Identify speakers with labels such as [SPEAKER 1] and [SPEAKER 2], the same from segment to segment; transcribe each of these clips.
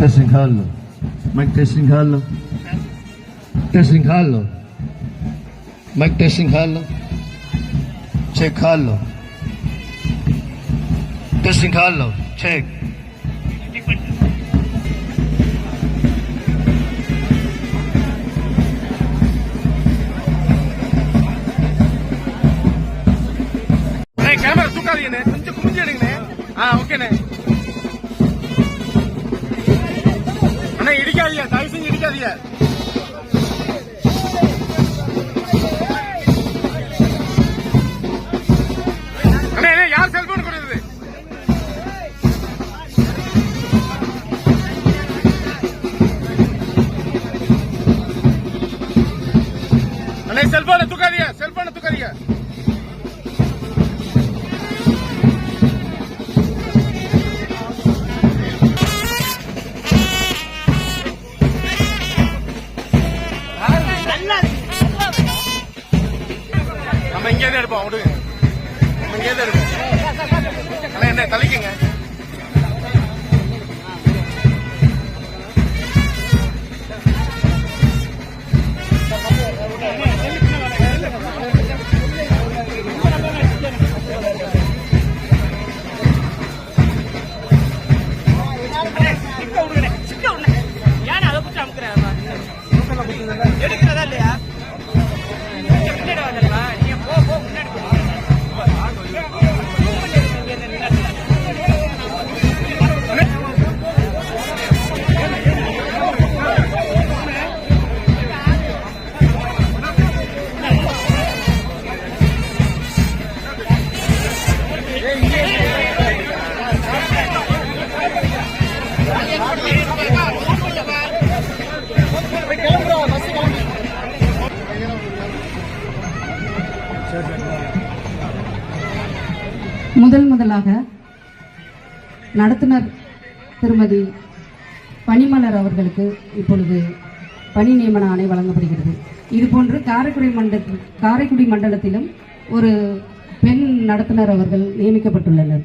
[SPEAKER 1] Tesinghalo. Mike Tesinghalo. Tesinghalo. Mike Tesinghalo. Check Halo. Tesinghalo. Check.
[SPEAKER 2] தயவு செஞ்சு இடிக்காதீங்க. நம்ம இங்கே விடுங்க இங்கே தான் எடுப்போம் அண்ணா என்ன தள்ளிக்கங்க.
[SPEAKER 3] முதல் முதலாக நடத்துனர் திருமதி பனிமலர் அவர்களுக்கு இப்பொழுது பணி நியமன ஆணை வழங்கப்படுகிறது. இதுபோன்று காரைக்குடி மண்டல காரைக்குடி மண்டலத்திலும் ஒரு பெண் நடத்துனர் அவர்கள் நியமிக்கப்பட்டுள்ளனர்.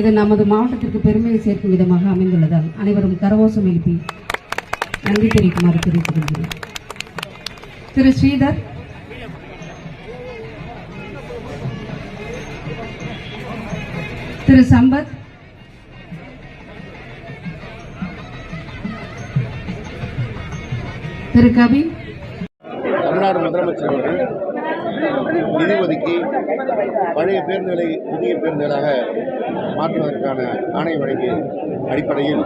[SPEAKER 3] இது நமது மாவட்டத்திற்கு பெருமையை சேர்க்கும் விதமாக அமைந்துள்ளதால் அனைவரும் கரவோசம் எழுப்பி நன்றி தெரிவிக்குமாறு தெரிவித்துக் கொள்கிறேன். திரு ஸ்ரீதர் திரு சம்பத். திரு கவி
[SPEAKER 4] தமிழ்நாடு முதலமைச்சர் அவர்கள் நிதி ஒதுக்கி பழைய பேருந்துகளை புதிய பேருந்துகளாக மாற்றுவதற்கான ஆணை வழங்கிய அடிப்படையில்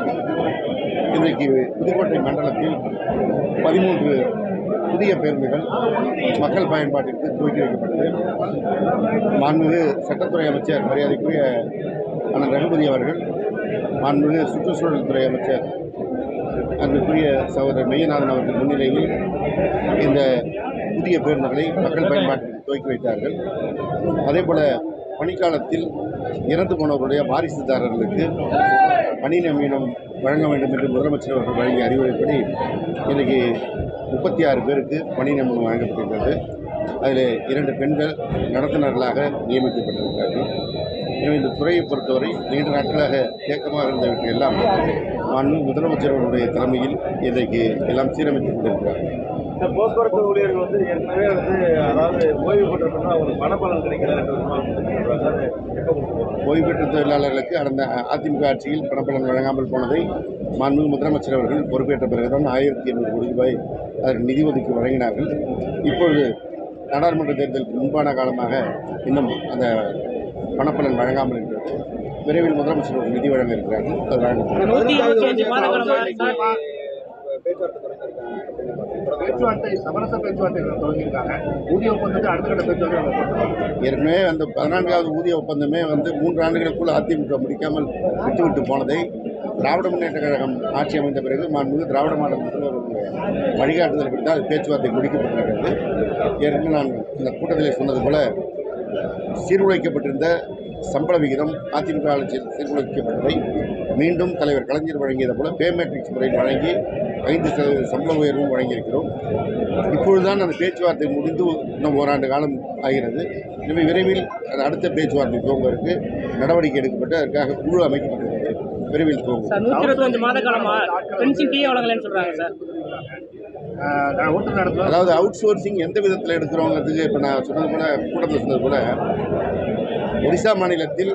[SPEAKER 4] இன்றைக்கு புதுக்கோட்டை மண்டலத்தில் பதிமூன்று புதிய பேருந்துகள் மக்கள் பயன்பாட்டிற்கு துவக்கி வைக்கப்பட்டது. மாண்புமிகு சட்டத்துறை அமைச்சர் மரியாதைக்குரிய அண்ணன் ரகுபதி அவர்கள் மாண்புமிகு சுற்றுச்சூழல் துறை அமைச்சர் அன்புக்குரிய சகோதரர் மெய்யநாதன் அவர்கள் முன்னிலையில் இந்த புதிய பேருந்துகளை மக்கள் பயன்பாட்டிற்கு துவக்கி வைத்தார்கள். அதேபோல பணிக்காலத்தில் இறந்து போனவருடைய வாரிசுதாரர்களுக்கு பணி நியமனம் வழங்க வேண்டும் என்று முதலமைச்சர் அவர்கள் வழங்கிய அறிவுரைப்படி இன்றைக்கு முப்பத்தி ஆறு பேருக்கு பணி நியமனம் வழங்கப்பட்டிருக்கிறது. அதில் இரண்டு பெண்கள் நடத்துனர்களாக நியமிக்கப்பட்டிருக்கிறார்கள். எனவே இந்த துறையை பொறுத்தவரை நீண்ட நாட்களாக தேக்கமாக இருந்தவற்றை எல்லாம் மாண்பு முதலமைச்சர் தலைமையில் இன்றைக்கு எல்லாம் சீரமைத்துக் கொண்டிருக்கிறார்கள்.
[SPEAKER 5] இந்த போக்குவரத்து ஊழியர்கள் வந்து ஏற்கனவே வந்து அதாவது ஓய்வு பெற்றிருக்கோம்னா அவங்களுக்கு பணப்பலன் கிடைக்கல
[SPEAKER 4] ஓய்வு பெற்ற தொழிலாளர்களுக்கு அந்த அதிமுக ஆட்சியில் பணப்பலன் வழங்காமல் போனதை மாண்பு முதலமைச்சர் அவர்கள் பொறுப்பேற்ற பிறகுதான் ஆயிரத்தி எண்ணூறு கோடி ரூபாய் அதற்கு நிதி ஒதுக்கி வழங்கினார்கள். இப்பொழுது நாடாளுமன்ற தேர்தலுக்கு முன்பான காலமாக இன்னும் அந்த பணப்பலன் வழங்காமல் இருக்கிறது. விரைவில் முதலமைச்சர் ஒரு நிதி வழங்க இருக்கிறார்கள். அது வழங்கப்படும்.
[SPEAKER 5] பேச்சுவார்த்தை சமரச பேச்சுவார்த்தை தொடங்கியிருக்காங்க. ஊதிய ஒப்பந்தத்தை அடுத்த பேச்சுவார்த்தை.
[SPEAKER 4] ஏற்கனவே அந்த பதினான்காவது ஊதிய ஒப்பந்தமே வந்து மூன்று ஆண்டுகளுக்குள் அதிமுக முடிக்காமல் விட்டுவிட்டு போனதை திராவிட முன்னேற்ற கழகம் ஆட்சி அமைந்த பிறகு மாண்புமிகு திராவிட மாடல் வழிகாட்டுதல் குறித்து அது பேச்சுவார்த்தை முடிக்கப்பட்டிருக்கிறது. ஏற்கனவே நான் இந்த கூட்டத்திலே சொன்னது போல சீர்குலைக்கப்பட்டிருந்த சம்பள விகிதம் அதிமுக ஆட்சியில் சீர்குலைக்கப்பட்டதை மீண்டும் தலைவர் கலைஞர் வழங்கியது போல பே மேட்ரிக்ஸ் முறையில் வழங்கி ஐந்து சதவீத சம்பள உயர்வும் வழங்கியிருக்கிறோம். இப்பொழுதுதான் அந்த பேச்சுவார்த்தை முடிந்து இன்னும் ஓராண்டு காலம் ஆகிறது. எனவே விரைவில் அது அடுத்த பேச்சுவார்த்தை துவங்குவதற்கு நடவடிக்கை எடுக்கப்பட்டு அதற்காக குழு அமைக்கப்பட்டிருக்கிறது விரைவில் துவங்கும்
[SPEAKER 6] சார் நூத்தி இருபத்தஞ்சு மாத சார்.
[SPEAKER 4] அதாவது அவுட் சோர்சிங் எந்த விதத்தில் எடுக்கிறோங்கிறதுக்கு இப்போ நான் சொன்னது போல கூட்டத்தில் சொன்னது போல ஒடிசா மாநிலத்தில்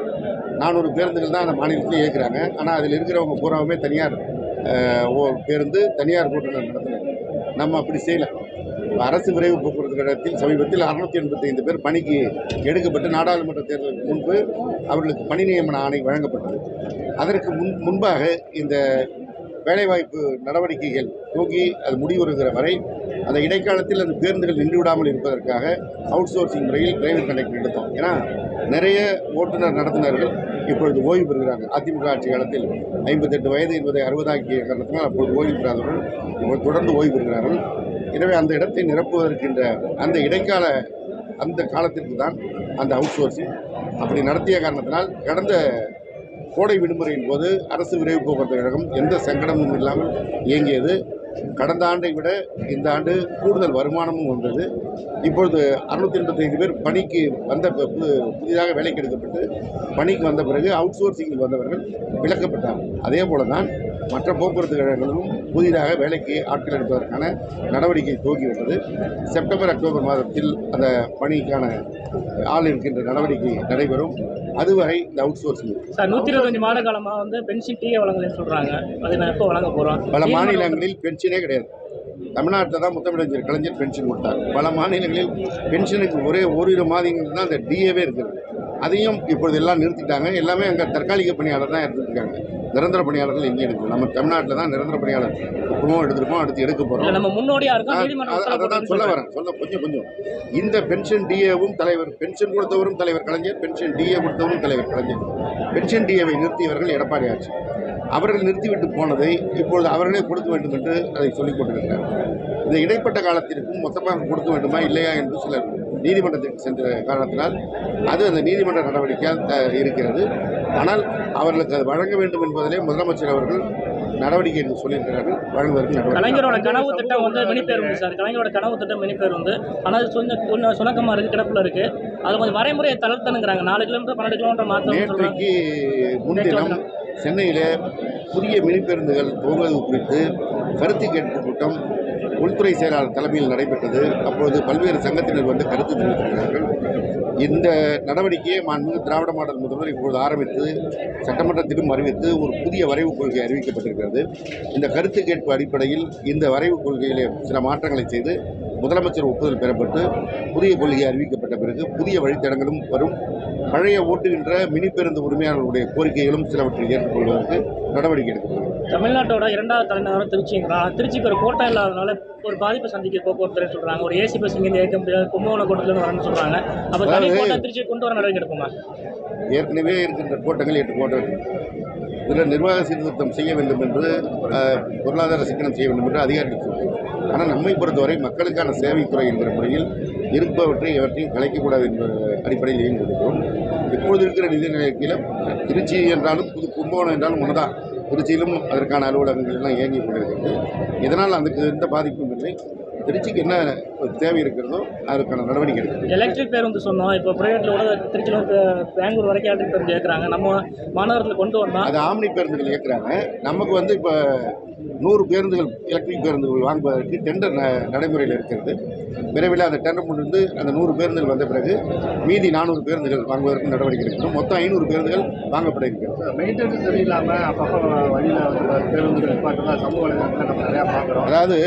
[SPEAKER 4] நானூறு பேருந்துகள் தான் அந்த மாநிலத்தில் இயக்குறாங்க. ஆனால் அதில் இருக்கிறவங்க பூராவுமே தனியார். பேருந்து தனியார் கூட்டுநர் நடத்துனாங்க நம்ம அப்படி செய்யலை. அரசு விரைவு போக்குவரத்து கழகத்தில் சமீபத்தில் அறுநூத்தி எண்பத்தைந்து பேர் பணிக்கு எடுக்கப்பட்டு நாடாளுமன்ற தேர்தலுக்கு முன்பு அவர்களுக்கு பணி நியமன ஆணை வழங்கப்பட்டது. அதற்கு முன் முன்பாக இந்த வேலைவாய்ப்பு நடவடிக்கைகள் தூங்கி அது முடிவுறுகிற வரை அந்த இடைக்காலத்தில் அந்த பேருந்துகள் நின்றுவிடாமல் இருப்பதற்காக அவுட் சோர்சிங் முறையில் டிரைவர் கண்டக்டர் எடுத்தோம் ஏன்னா நிறைய ஓட்டுநர் நடத்துனர்கள். இப்பொழுது ஓய்வு பெறுகிறாங்க. அதிமுக ஆட்சி காலத்தில் ஐம்பத்தெட்டு வயது என்பதை அறுபதாக்கிய காரணத்தினால் அப்பொழுது ஓய்வு பெறாதவர்கள் இப்பொழுது தொடர்ந்து ஓய்வு பெறுகிறார்கள். எனவே அந்த இடத்தை நிரப்புவதற்கின்ற அந்த இடைக்கால அந்த காலத்திற்கு தான் அந்த அவுட் சோர்சிங் அப்படி நடத்திய காரணத்தினால் கடந்த கோடை விடுமுறையின் போது அரசு விரைவு போக்குவரத்து கழகம் எந்த சங்கடமும் இல்லாமல் இயங்கியது. கடந்த ஆண்டை விட இந்த ஆண்டு கூடுதல் வருமானமும் வந்தது. இப்பொழுது அறுநூத்தி எண்பத்தைந்து பேர் பணிக்கு வந்த புதிதாக வேலைக்கு எடுக்கப்பட்டு பணிக்கு வந்த பிறகு அவுட் சோர்சிங்கில் வந்தவர்கள் விலக்கப்பட்டார்கள் அதே போல தான் மற்ற போக்குவரத்து கழகங்களும் புதிதாக வேலைக்கு ஆட்கள் எடுப்பதற்கான நடவடிக்கை துவங்கிவிட்டது செப்டம்பர் அக்டோபர் மாதத்தில் அந்த பணிக்கான ஆள் இருக்கின்ற நடவடிக்கை நடைபெறும். அதுவரை இந்த அவுட் சோர்சிங்
[SPEAKER 6] சார் நூத்தி இருபத்தஞ்சு மாத காலமா வந்து பென்ஷன் டீ வழங்கலன்னு சொல்றாங்க. அது நான் எப்போ வழங்க போறோம்?
[SPEAKER 4] பல மாநிலங்களில் பென்ஷனே கிடையாது. தமிழ்நாட்டில் தான் முத்தமிழஞ்சர் கலைஞர் பென்ஷன் கொடுத்தார் பல மாநிலங்களில் பென்ஷனுக்கு ஒரே ஓரிரு மாதங்கள் தான் அந்த டிஏவே இருக்குது. அதையும் இப்பொழுது எல்லாம் நிறுத்திட்டாங்க. எல்லாமே அங்கே தற்காலிக பணியாளர் தான் எடுத்துருக்காங்க. நிரந்தர பணியாளர்கள் எங்கேயும் எடுக்கல நம்ம தமிழ்நாட்டில் தான் நிரந்தர பணியாளர் இப்பவும் எடுத்திருக்கோம் அடுத்து எடுக்க போகிறோம்
[SPEAKER 6] நம்ம முன்னோடியா இருக்கோம் நீதிமன்றம்
[SPEAKER 4] அதை தான் சொல்ல வரேன். சொல்ல கொஞ்சம் கொஞ்சம். இந்த பென்ஷன் டிஏவும் தலைவர் பென்ஷன் கொடுத்தவரும் தலைவர் கலைஞர் பென்ஷன் டிஏ கொடுத்தவரும் தலைவர் கலைஞர். பென்ஷன் டிஏவை நிறுத்தியவர்கள் எடப்பாடி ஆட்சி. அவர்கள் நிறுத்திவிட்டு போனதை இப்பொழுது அவர்களே கொடுக்க வேண்டும் என்று அதை சொல்லிக் கொண்டிருக்கிறார். இந்த இடைப்பட்ட காலத்திற்கும் மொத்தமாக கொடுக்க வேண்டுமா இல்லையா என்று சிலர் நீதிமன்றத்திற்கு சென்ற காரணத்தினால் அது அந்த நீதிமன்ற நடவடிக்கையால் அஹ், இருக்கிறது. ஆனால் அவர்களுக்கு அது வழங்க வேண்டும் என்பதிலே முதலமைச்சர் அவர்கள் நடவடிக்கை என்று சொல்லியிருக்கிறார்கள். வழங்குவதற்கு
[SPEAKER 6] கலைஞரோட கனவு திட்டம் வந்து மினிப்பேருந்து சார். கலைஞரோட கனவு திட்டம் மினிப்பேருந்து ஆனால் அது கொஞ்சம் சுணக்கமாக இருக்குது கிடப்பில் இருக்குது அது கொஞ்சம் வரைமுறையை தளர்த்தனுங்கிறாங்க நாலு கிலோமீட்டர் பன்னெண்டு கிலோமீட்டர் சொல்கிறாங்க
[SPEAKER 4] நேற்றைக்கு முன்தினம் சென்னையில் புதிய மினி பேருந்துகள் துவங்குவது குறித்து கருத்து கேட்பு கூட்டம் உள்துறை செயலாளர் தலைமையில் நடைபெற்றது. அப்பொழுது பல்வேறு சங்கத்தினர் வந்து கருத்து தெரிவித்திருக்கிறார்கள். இந்த நடவடிக்கையை மாண்புமிகு திராவிட மாடல் முதல்வர் இப்பொழுது ஆரம்பித்து சட்டமன்றத்திலும் அறிவித்து ஒரு புதிய வரைவு கொள்கை அறிவிக்கப்பட்டிருக்கிறது. இந்த கருத்து கேட்பு அடிப்படையில் இந்த வரைவு கொள்கையிலே சில மாற்றங்களை செய்து முதலமைச்சர் ஒப்புதல் பெறப்பட்டு புதிய கொள்கை அறிவிக்கப்பட்ட பிறகு புதிய வழித்தடங்களும் வரும். பழைய ஓட்டுகின்ற மினி பேருந்து உரிமையாளர்களுடைய கோரிக்கைகளும் சிலவற்றை ஏற்றுக்கொள்வதற்கு நடவடிக்கை எடுக்கப்படும்.
[SPEAKER 6] தமிழ்நாட்டோட இரண்டாவது தலைநகரம் திருச்சிங்கிறான் திருச்சிக்கு ஒரு கோட்டை இல்லாதனால ஒரு பாதிப்பை சந்திக்க போக்குவரத்துன்னு சொல்கிறாங்க ஒரு ஏசி பஸ் இங்கேருந்து இயக்க முடியாது கும்பகோணம் கோட்டத்துலேருந்து வரணும்னு சொல்கிறாங்க அப்போ தனி கோட்டை திருச்சி கொண்டு வர நடவடிக்கை எடுக்குமா?
[SPEAKER 4] ஏற்கனவே இருக்கின்ற கோட்டங்கள் எட்டு கோட்டங்கள் இதில் நிர்வாக சீர்திருத்தம் செய்ய வேண்டும் என்று பொருளாதார சிக்கனம் செய்ய வேண்டும் என்று அதிகாரிகள் ஆனால் நம்மை பொறுத்தவரை மக்களுக்கான சேவைத்துறை என்கிற முறையில் இருப்பவற்றை எவற்றையும் கலைக்கக்கூடாது என்ற அடிப்படையில் இயங்கியிருக்கிறோம். இப்பொழுது இருக்கிற நிதி நிலையத்தில் திருச்சி என்றாலும் புது கும்பகோணம் என்றாலும் ஒன்றுதான் திருச்சியிலும் அதற்கான அலுவலகங்கள் எல்லாம் இயங்கிக் கொண்டிருக்கிறது. இதனால் அதுக்கு எந்த பாதிப்பும் இல்லை. திருச்சிக்கு என்ன தேவை இருக்கிறதோ அதற்கான நடவடிக்கை எடுக்கிறது
[SPEAKER 6] எலக்ட்ரிக் பேருந்து சொன்னோம். இப்போ ப்ரைவேட்டில் கூட திருச்சியில் பெங்களூர் வரைக்கும் எலக்ட்ரிக் பேருந்து கேட்குறாங்க நம்ம மாநகரத்தில் கொண்டு வந்தோம்
[SPEAKER 4] அது ஆம்னி பேருந்துகள் இயக்குறாங்க. நமக்கு வந்து இப்போ நூறு பேருந்துகள் எலக்ட்ரிக் பேருந்துகள் வாங்குவதற்கு டெண்டர் நடைமுறையில் இருக்கிறது. விரைவில் அந்த டெண்டர் முடிந்து அந்த நூறு பேருந்துகள் வந்த பிறகு மீதி நானூறு பேருந்துகள் வாங்குவதற்கு நடவடிக்கை எடுக்கணும். மொத்தம் ஐநூறு பேருந்துகள் வாங்கப்பட இருக்கிறது.
[SPEAKER 5] மெயின்டெனன்ஸ் சரியில்லாமல் அப்பப்போ வழியில் வந்து பேருந்து நிப்பாட்டுலாம் சமூக வலைதளத்தில் நம்ம நிறையா பார்க்குறோம்.
[SPEAKER 4] அதாவது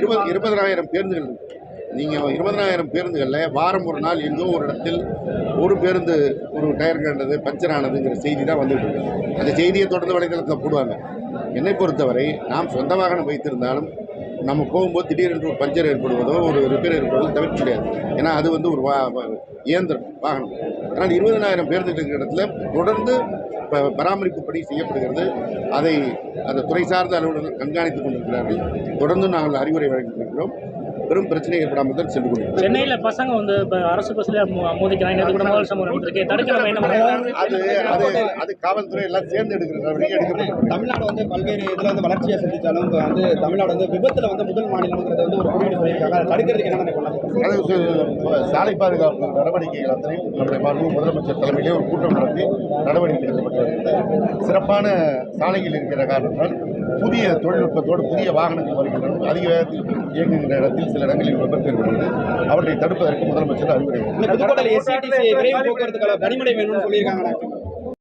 [SPEAKER 4] இருபது இருபதனாயிரம் பேருந்துகள் நீங்கள் இருபதனாயிரம் பேருந்துகளில் வாரம் ஒரு நாள் எங்கோ ஒரு இடத்தில் ஒரு பேருந்து ஒரு டயர் கண்டது பஞ்சர் ஆனதுங்கிற செய்தி தான் வந்துட்டு இருக்கு. அந்த செய்தியை தொடர்ந்து வலைதளத்தில் போடுவாங்க. என்னை பொறுத்தவரை நாம் சொந்த வாகனம் வைத்திருந்தாலும் நம்ம போகும்போது திடீரென்று ஒரு பஞ்சர் ஏற்படுவதோ ஒரு ரிப்பேர் ஏற்படுவதோ தவிர்க்க முடியாது. ஏன்னா அது வந்து ஒரு வா வா- இயந்திரம் வாகனம். ஆனால் இருபதனாயிரம் பேருந்துகள் இருக்கிற இடத்துல தொடர்ந்து ப- பராமரிப்பு பணி செய்யப்படுகிறது. அதை அந்த துறை சார்ந்த அலுவலர்கள் கண்காணித்துக் கொண்டிருக்கிறார்கள். தொடர்ந்து நாங்கள் அறிவுரை வழங்கி வருகிறோம் பெரும் பிரச்சனை ஏற்படாமல் தான் சென்று கொண்டிருக்கிறது
[SPEAKER 6] சென்னையில் பசங்க வந்து இப்போ அரசு பஸ்ல மோதிக்கிறாங்க. என்ன?
[SPEAKER 4] அது அது அது காவல்துறை எல்லாம் சேர்ந்து எடுக்கிற நடவடிக்கை எடுக்கப்பட்டு
[SPEAKER 7] தமிழ்நாடு வந்து பல்வேறு இதில் வந்து வளர்ச்சியை சந்திச்சாலும் இப்ப வந்து தமிழ்நாடு வந்து விபத்தில் வந்து முதல் மாநிலங்கிறது வந்து ஒரு குறியீடு சொல்லியிருக்காங்க. அதை தடுக்கிறதுக்கு
[SPEAKER 4] சு- சாலை பாதுகாப்பு நடவடிக்கைகள் அத்தனையும் நம்முடைய மாண்பு முதலமைச்சர் தலைமையிலே ஒரு கூட்டம் நடத்தி நடவடிக்கை எடுக்கப்பட்டு வருகிறது சிறப்பான சாலைகள் இருக்கிற காரணத்தால் புதிய தொழில்நுட்பத்தோடு புதிய வாகனங்கள் வருகின்றன. அதிக வேகத்தில் இயங்குகின்ற இடத்தில் சில இடங்களில் விபத்து ஏற்படுகிறது அவற்றை தடுப்பதற்கு முதலமைச்சர் அறிவுரை